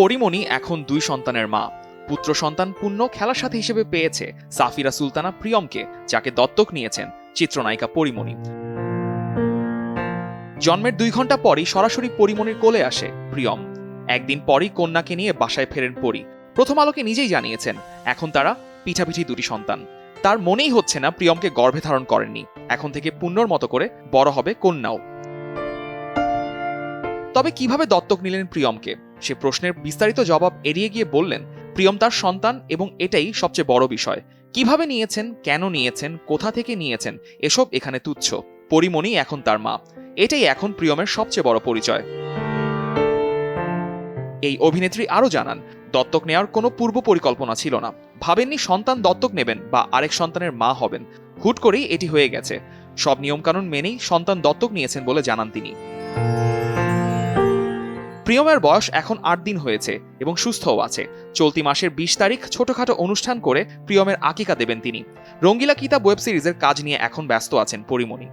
পরিমণি এখন দুই সন্তানের মা। পুত্র সন্তান পূর্ণ খেলার সাথী হিসেবে পেয়েছে সাফিরা সুলতানা প্রিয়মকে, যাকে দত্তক নিয়েছেন চিত্রনায়িকা পরিমণি। জন্মের দুই ঘণ্টা পরই সরাসরি পরিমণির কোলে আসে প্রিয়ম। একদিন পরই কন্যাকে নিয়ে বাসায় ফেরেন পরি। প্রথম আলোকে নিজেই জানিয়েছেন, এখন তারা পিঠাপিঠি দুটি সন্তান। তার মনেই হচ্ছে না প্রিয়মকে গর্ভে ধারণ করেননি। এখন থেকে পুণ্যর মতো করে বড় হবে কন্যাও। তবে কীভাবে দত্তক নিলেন প্রিয়মকে? সে প্রশ্নের বিস্তারিত জবাব এড়িয়ে গিয়ে বললেন, প্রিয়ম তার সন্তান এবং এটাই সবচেয়ে বড় বিষয়। কীভাবে নিয়েছেন, কেন নিয়েছেন, কোথা থেকে নিয়েছেন, এসব এখানে তুচ্ছ। পরিমণি এখন তার মা। এটাই এখন প্রিয়মের সবচেয়ে বড় পরিচয়। এই অভিনেত্রী আরও জানান, দত্তক নেওয়ার কোনো পূর্ব পরিকল্পনা ছিল না। ভাবেননি সন্তান দত্তক নেবেন বা আরেক সন্তানের মা হবেন। হুট করেই এটি হয়ে গেছে। সব নিয়মকানুন মেনেই সন্তান দত্তক নিয়েছেন বলে জানান তিনি। প্রিয়মের বয়স এখন আট দিন হয়েছে এবং সুস্থও আছে। চলতি মাসের বিশ তারিখ ছোটখাটো অনুষ্ঠান করে প্রিয়মের আকিকা দেবেন তিনি। রঙ্গিলা কিতাব ওয়েব সিরিজের কাজ নিয়ে এখন ব্যস্ত আছেন পরিমণি।